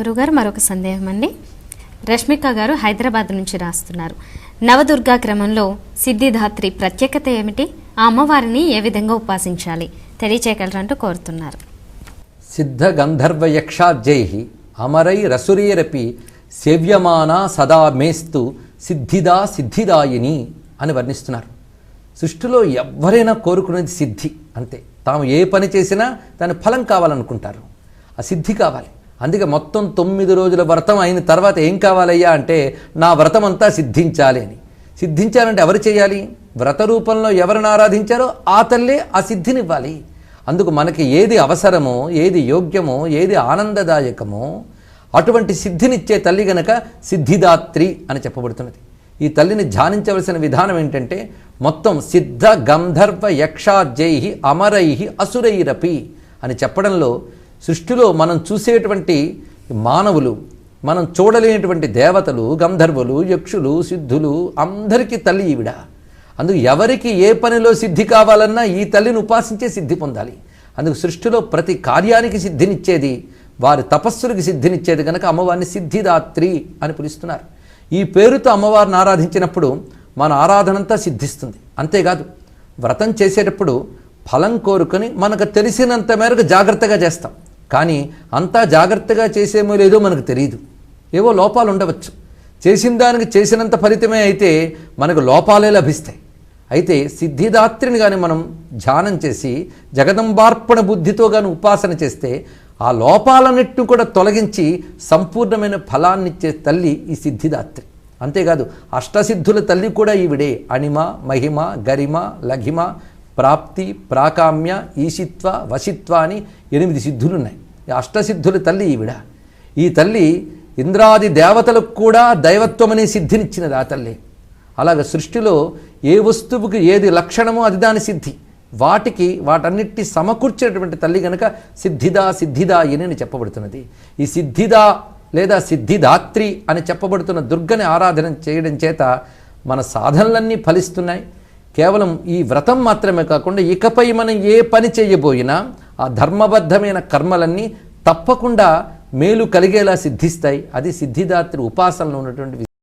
గురుగారు మరొక సందేహం అండి. రష్మిక గారు హైదరాబాద్ నుంచి రాస్తున్నారు. నవదుర్గా క్రమంలో సిద్ధిధాత్రి ప్రత్యేకత ఏమిటి? ఆ అమ్మవారిని ఏ విధంగా ఉపాసించాలి? తెలియచేయగలరంటూ కోరుతున్నారు. సిద్ధ గంధర్వ యక్షాజై అమరై రసురేరపి సేవ్యమానా సదా మేస్తు సిద్ధిదా సిద్ధిదాయిని అని వర్ణిస్తున్నారు. సృష్టిలో ఎవరైనా కోరుకునేది సిద్ధి అంతే. తాము ఏ పని చేసినా దాని ఫలం కావాలనుకుంటారు. ఆ సిద్ధి కావాలి. అందుకే మొత్తం తొమ్మిది రోజుల వ్రతం అయిన తర్వాత ఏం కావాలయ్యా అంటే నా వ్రతం అంతా సిద్ధించాలి అని. సిద్ధించాలంటే ఎవరు చేయాలి? వ్రత రూపంలో ఎవరిని ఆరాధించారో ఆ తల్లే ఆ సిద్ధినివ్వాలి. అందుకు మనకి ఏది అవసరమో ఏది యోగ్యమో ఏది ఆనందదాయకమో అటువంటి సిద్ధినిచ్చే తల్లి గనక సిద్ధిదాత్రి అని చెప్పబడుతున్నది. ఈ తల్లిని ధ్యానించవలసిన విధానం ఏంటంటే మొత్తం సిద్ధ గంధర్వ యక్షాజై అమరై అసురైరపి అని చెప్పడంలో సృష్టిలో మనం చూసేటువంటి మానవులు మనం చూడలేనటువంటి దేవతలు గంధర్వులు యక్షులు సిద్ధులు అందరికీ తల్లి ఈవిడ. అందుకు ఎవరికి ఏ పనిలో సిద్ధి కావాలన్నా ఈ తల్లిని ఉపాసించే సిద్ధి పొందాలి. అందుకు సృష్టిలో ప్రతి కార్యానికి సిద్ధినిచ్చేది వారి తపస్సులకు సిద్ధినిచ్చేది కనుక అమ్మవారిని సిద్ధిదాత్రి అని పిలుస్తున్నారు. ఈ పేరుతో అమ్మవారిని ఆరాధించినప్పుడు మన ఆరాధనంతా సిద్ధిస్తుంది. అంతేకాదు వ్రతం చేసేటప్పుడు ఫలం కోరుకొని మనకు తెలిసినంత మేరకు జాగ్రత్తగా చేస్తాం. కానీ అంతా జాగ్రత్తగా చేసేమో లేదో మనకు తెలియదు ఏవో లోపాలు ఉండవచ్చు. చేసిన దానికి చేసినంత ఫలితమే అయితే మనకు లోపాలే లభిస్తాయి. అయితే సిద్ధిదాత్రిని కానీ మనం ధ్యానం చేసి జగదంబార్పణ బుద్ధితో కానీ ఉపాసన చేస్తే ఆ లోపాలన్నిటిని కూడా తొలగించి సంపూర్ణమైన ఫలాన్నిచ్చే తల్లి ఈ సిద్ధిదాత్రి. అంతేకాదు అష్టసిద్ధుల తల్లి కూడా ఈవిడే. అణిమ మహిమ గరిమ లఘిమ ప్రాప్తి ప్రాకామ్య ఈశిత్వ వశిత్వ అని ఎనిమిది సిద్ధులున్నాయి. ఈ అష్టసిద్ధుల తల్లి ఈవిడ. ఈ తల్లి ఇంద్రాది దేవతలకు కూడా దైవత్వం అనే సిద్ధినిచ్చినది ఆ తల్లి. అలాగ సృష్టిలో ఏ వస్తువుకి ఏది లక్షణమో అది దాని సిద్ధి. వాటికి వాటన్నిటి సమకూర్చినటువంటి తల్లి గనక సిద్ధిదా సిద్ధిదా అని చెప్పబడుతున్నది. ఈ సిద్ధిదా లేదా సిద్ధిదాత్రి అని చెప్పబడుతున్న దుర్గని ఆరాధన చేయడం చేత మన సాధనలన్నీ ఫలిస్తున్నాయి. కేవలం ఈ వ్రతం మాత్రమే కాకుండా ఇకపై మనం ఏ పని చేయబోయినా ఆ ధర్మబద్ధమైన కర్మలన్నీ తప్పకుండా మేలు కలిగేలా సిద్ధిస్తాయి. అది సిద్ధిదాత్రి ఉపాసనలో ఉన్నటువంటి